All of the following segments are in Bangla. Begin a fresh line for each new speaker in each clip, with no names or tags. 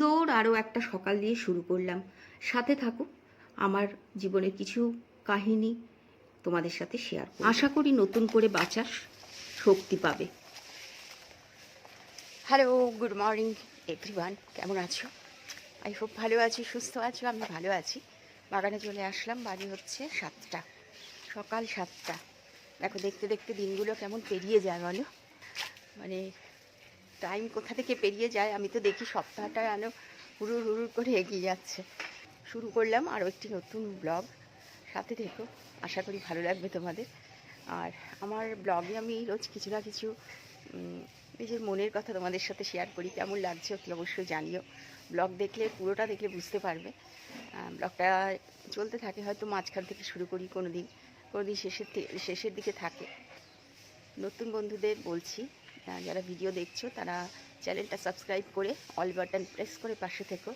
সুন্দর আরও একটা সকাল দিয়ে শুরু করলাম। সাথে থাকো আমার জীবনের কিছু কাহিনী তোমাদের সাথে শেয়ার। আশা করি নতুন করে বাঁচার শক্তি পাবে। হ্যালো গুড মর্নিং এভরিওয়ান কেমন আছো? আই হোপ ভালো আছি, সুস্থ আছো, আমি ভালো আছি। বাগানে চলে আসলাম, বাড়ি হচ্ছে সাতটা। সকাল সাতটা। দেখো, দেখতে দেখতে দিনগুলো কেমন পেরিয়ে যায় বলো? মানে টাইম কোথা থেকে পেরিয়ে যায়, আমি তো দেখি সপ্তাহটা যেন হুড়ুর হুড়ুর করে এগিয়ে যাচ্ছে। শুরু করলাম আরও একটি নতুন ব্লগ সাথে থেকো, আশা করি ভালো লাগবে তোমাদের। আর আমার ব্লগে আমি রোজ কিছু না কিছু নিজের মনের কথা তোমাদের সাথে শেয়ার করি, কেমন লাগছে অতি অবশ্যই জানিও। ব্লগ দেখলে, পুরোটা দেখলে বুঝতে পারবে। ব্লগটা চলতে থাকে হয়তো মাঝখান থেকে শুরু করি কোনো দিন কোনো দিন শেষের শেষের দিকে থাকে। নতুন বন্ধুদের বলছি যারা ভিডিও দেখছ, তারা চ্যানেলটা সাবস্ক্রাইব করে অল বাটন প্রেস করে পাশে থেকো।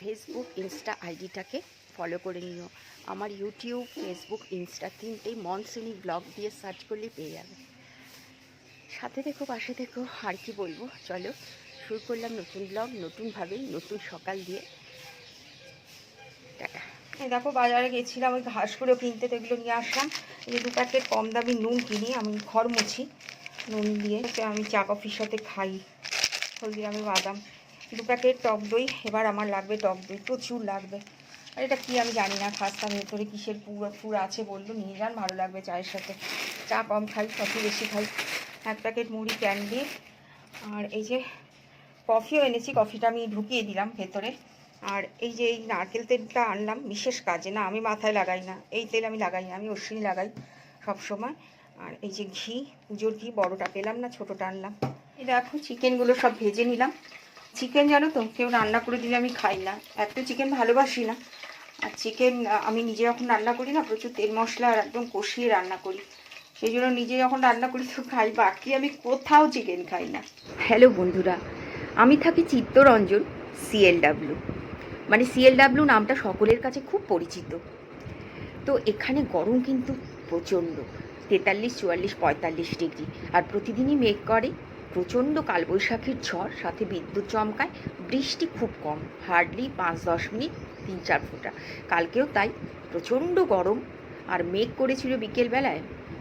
ফেসবুক ইনস্টা আইডিটাকে ফলো করে নিও। আমার ইউটিউব ফেসবুক ইনস্টা তিনটেই মনসুনি ব্লগ দিয়ে সার্চ করলেই পেয়ে যাবে। সাথে দেখো পাশে থেকো, আর কি বলব? চলো, শুরু করলাম নতুন ব্লগ নতুনভাবেই, নতুন সকাল দিয়ে। টাটা। দেখো, বাজারে গেছিলাম, ওই ঘাসগুলো কিনতে, তো এগুলো নিয়ে আসলাম। এই দু প্যাকেট কম দামি নুন কিনি, আমি ঘর মুছি। নুন দিয়ে আমি চা কফির সাথে খাই। হলদিরামি বাদাম, দু প্যাকেট টক দই, এবার আমার লাগবে টক দই, প্রচুর লাগবে। আর এটা কি আমি জানি না খাস্তা ভেতরে কিসের পুর পুর আছে বলল, নিয়ে যান, ভালো লাগবে চায়ের সাথে। চা কম খাই, কফি বেশি খাই। এক প্যাকেট মুড়ি, ক্যান্ডি, আর এই যে কফিও এনেছি, কফিটা আমি ঢুকিয়ে দিলাম ভেতরে। আর এই যে এই নারকেল তেলটা আনলাম, বিশেষ কাজে, না, আমি মাথায় লাগাই না। এই তেল আমি লাগাই না, আমি অশ্বিনী লাগাই সব সময় আর এই যে ঘি, পুজোর ঘি বড়টা পেলাম না, ছোটোটা আনলাম। এই দেখো, চিকেনগুলো সব ভেজে নিলাম। চিকেন জানো তো, কেউ রান্না করে দিলে আমি খাই না। এত চিকেন ভালোবাসি না। আর চিকেন আমি নিজে যখন রান্না করি না, প্রচুর তেল মশলা আর একদম কষিয়ে রান্না করি। সেই জন্য নিজে যখন রান্না করি তো খাই, বাকি আমি কোথাও চিকেন খাই না। হ্যালো বন্ধুরা, আমি থাকি চিত্তরঞ্জন সিএলডাব্লিউ মানে সিএলডাব্লিউ নামটা সকলের কাছে খুব পরিচিত। তো এখানে গরম কিন্তু প্রচণ্ড। তেতাল্লিশ, চুয়াল্লিশ, পঁয়তাল্লিশ ডিগ্রি। আর প্রতিদিনই মেঘ করে, প্রচণ্ড কালবৈশাখীর ঝড়, সাথে বিদ্যুৎ চমকায়, বৃষ্টি খুব কম হার্ডলি পাঁচ, দশ মিনিট, তিন, চার ফোঁটা। কালকেও তাই, প্রচণ্ড গরম। আর মেঘ করেছিল বিকেলবেলায়,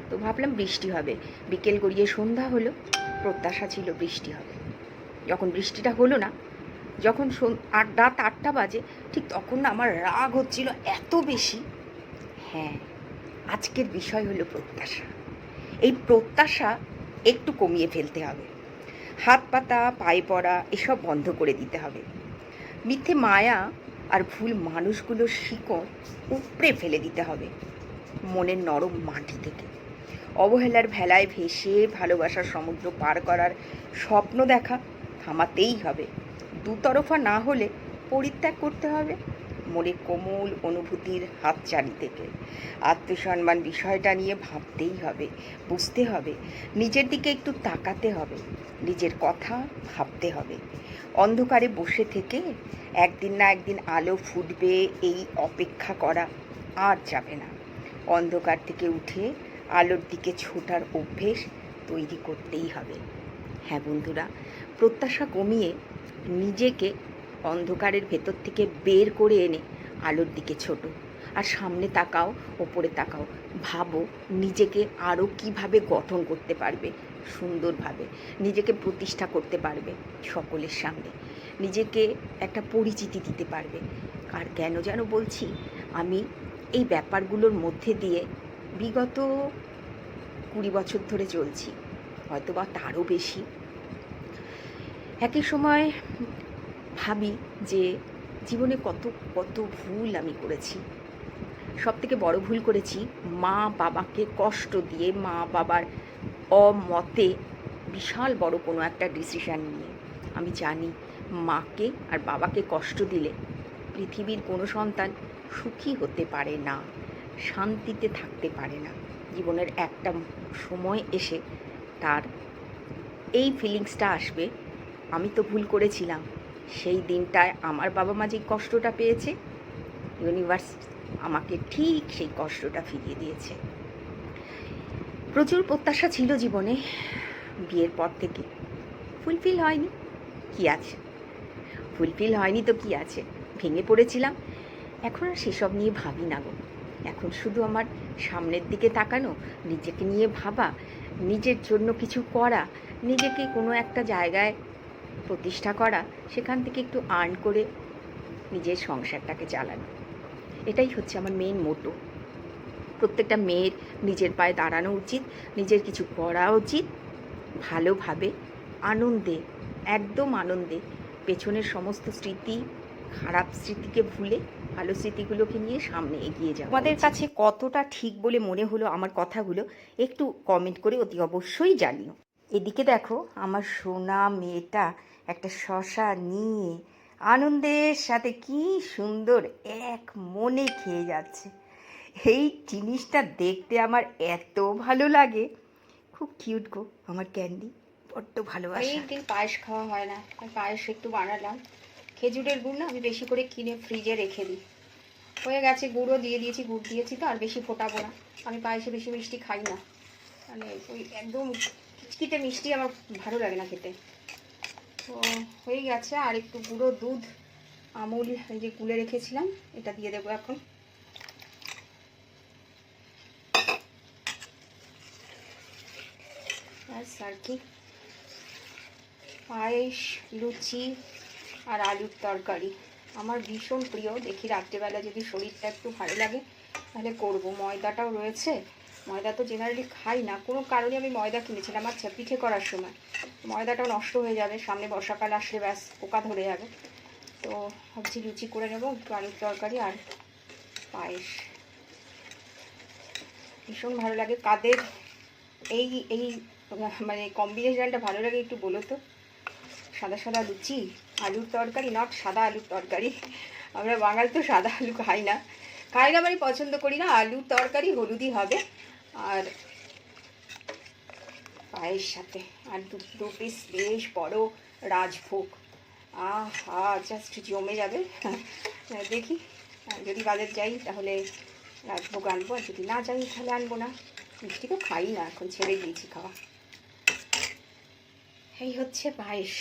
তো ভাবলাম বৃষ্টি হবে। বিকেল গড়িয়ে সন্ধ্যা হলো, প্রত্যাশা ছিল বৃষ্টি হবে। যখন বৃষ্টিটা হলো না, যখন আট রাত আটটা বাজে, ঠিক তখন না আমার রাগ হচ্ছিল এত বেশি। হ্যাঁ আজকের বিষয় হলো প্রত্যাশা। এই প্রত্যাশা একটু কমিয়ে ফেলতে হবে। হাত পাতা, পায়ে পড়া, এসব বন্ধ করে দিতে হবে। মিথ্যে মায়া আর ভুল মানুষগুলোর শিকড় উপড়ে ফেলে দিতে হবে মনের নরম মাটি থেকে। অবহেলার ভেলায় ভেসে ভালোবাসার সমুদ্র পার করার স্বপ্ন দেখা থামাতেই হবে। দুতরফা না হলে পরিত্যাগ করতে হবে। মনে কোমল অনুভূতির হাতছানি থেকে। আত্মসম্মান বিষয়টা নিয়ে ভাবতেই হবে, বুঝতে হবে, নিজের দিকে একটু তাকাতে হবে, নিজের কথা ভাবতে হবে। অন্ধকারে বসে থেকে একদিন না একদিন আলো ফুটবে এই অপেক্ষা করা আর যাবে না। অন্ধকার থেকে উঠে আলোর দিকে ছোটার অভ্যেস তৈরি করতেই হবে। হ্যাঁ বন্ধুরা, প্রত্যাশা কমিয়ে নিজেকে অন্ধকারের ভেতর থেকে বের করে এনে আলোর দিকে ছোট। আর সামনে তাকাও, ওপরে তাকাও। ভাবো নিজেকে আরও কীভাবে গঠন করতে পারবে। সুন্দরভাবে নিজেকে প্রতিষ্ঠা করতে পারবে সকলের সামনে। নিজেকে একটা পরিচিতি দিতে পারবে। আর কেন যেন বলছি, আমি এই ব্যাপারগুলোর মধ্যে দিয়ে বিগত কুড়ি বছর ধরে চলছি। হয়তো বা তারও বেশি। একই সময় ভাবি যে জীবনে কত কত ভুল আমি করেছি। সব থেকে বড় ভুল করেছি মা বাবাকে কষ্ট দিয়ে, মা বাবার অমতে বিশাল বড় কোনো একটা ডিসিশান নিয়ে। আমি জানি মাকে আর বাবাকে কষ্ট দিলে পৃথিবীর কোনো সন্তান সুখী হতে পারে না, শান্তিতে থাকতে পারে না। জীবনের একটা সময় এসে তার এই ফিলিংসটা আসবে। আমি তো ভুল করেছিলাম। সেই দিনটায় আমার বাবা মা যে কষ্টটা পেয়েছে ইউনিভার্স আমাকে ঠিক সেই কষ্টটা ফিরিয়ে দিয়েছে। প্রচুর প্রত্যাশা ছিল জীবনে বিয়ের পর থেকে। ফুলফিল হয়নি, কি আছে? ফুলফিল হয়নি তো কি আছে? ভেঙে পড়েছিলাম। এখন আর সেসব নিয়ে ভাবি না গো। এখন শুধু আমার সামনের দিকে তাকানো, নিজেকে নিয়ে ভাবা, নিজের জন্য কিছু করা, নিজেকে কোনো একটা জায়গায় প্রতিষ্ঠা করা সেখান থেকে একটু আর্ন করে নিজের সংসারটাকে চালানো। এটাই হচ্ছে আমার মেন মোটো প্রত্যেকটা মেয়ের নিজের পায়ে দাঁড়ানো উচিত নিজের কিছু করা উচিত ভালোভাবে আনন্দে একদম আনন্দে পেছনের সমস্ত স্মৃতি খারাপ স্মৃতিকে ভুলে ভালো স্মৃতিগুলোকে নিয়ে সামনে এগিয়ে যাও আমাদের কাছে কতটা ঠিক বলে মনে হলো আমার কথাগুলো একটু কমেন্ট করে অতি অবশ্যই জানিও। এদিকে দেখো, আমার সোনা মেয়েটা একটা শশা নিয়ে আনন্দের সাথে কি সুন্দর এক মনে খেয়ে যাচ্ছে। এই জিনিসটা দেখতে আমার এত ভালো লাগে। খুব কিউট গো, আমার ক্যান্ডি, বড্ড ভালোবাসা।
এই দিন পায়েস খাওয়া হয় না পায়েস একটু বানালাম। খেজুরের গুড় না আমি বেশি করে কিনে ফ্রিজে রেখে দিই। হয়ে গেছে গুঁড়ো দিয়ে দিয়েছি, গুড় দিয়েছি তো, আর বেশি ফোটাবো না। আমি পায়েসে বেশি মিষ্টি খাই না। মানে ওই একদম কিচকিটে মিষ্টি আমার ভালো লাগে না খেতে। তো হয়ে গেছে আর একটু গুঁড়ো দুধ, আমুল যে গুলে রেখেছিলাম, এটা দিয়ে দেবো এখন। আর কি। পায়েস, লুচি আর আলুর তরকারি। আমার ভীষণ প্রিয়। দেখি রাত্রেবেলা যদি শরীরটা একটু ভালো লাগে, তাহলে করব। ময়দাটাও রয়েছে। ময়দা তো জেনারেলি খাই না। কোনো কারণে আমি ময়দা কিনেছিলাম আচ্ছা পিঠে করার সময়। ময়দাটাও নষ্ট হয়ে যাবে, সামনে বর্ষাকাল আসলে ব্যাস, পোকা ধরে যাবে। তো ভাবছি লুচি করে নেব, একটু আলুর তরকারি আর পায়েস। ভীষণ ভালো লাগে। কাদের এই এই মানে কম্বিনেশনটা ভালো লাগে একটু বলো তো। সাদা সাদা লুচি, আলুর তরকারি নট সাদা আলুর তরকারি। আমরা বাঙাল তো সাদা আলু খাই না। খাই না মানে পছন্দ করি না, আলুর তরকারি হলুদই হবে। আর পায়ের সাথে আর দু দু পিস বেশ বড় রাজভোগ। আহা জাস্ট জমে যাবে। দেখি, যদি বাজার যাই তাহলে রাজভোগ আনব, আর যদি না যাই তাহলে আনব না। মিষ্টি তো খাই না, এখন ছেড়ে দিয়েছি খাওয়া। এই হচ্ছে পায়েস।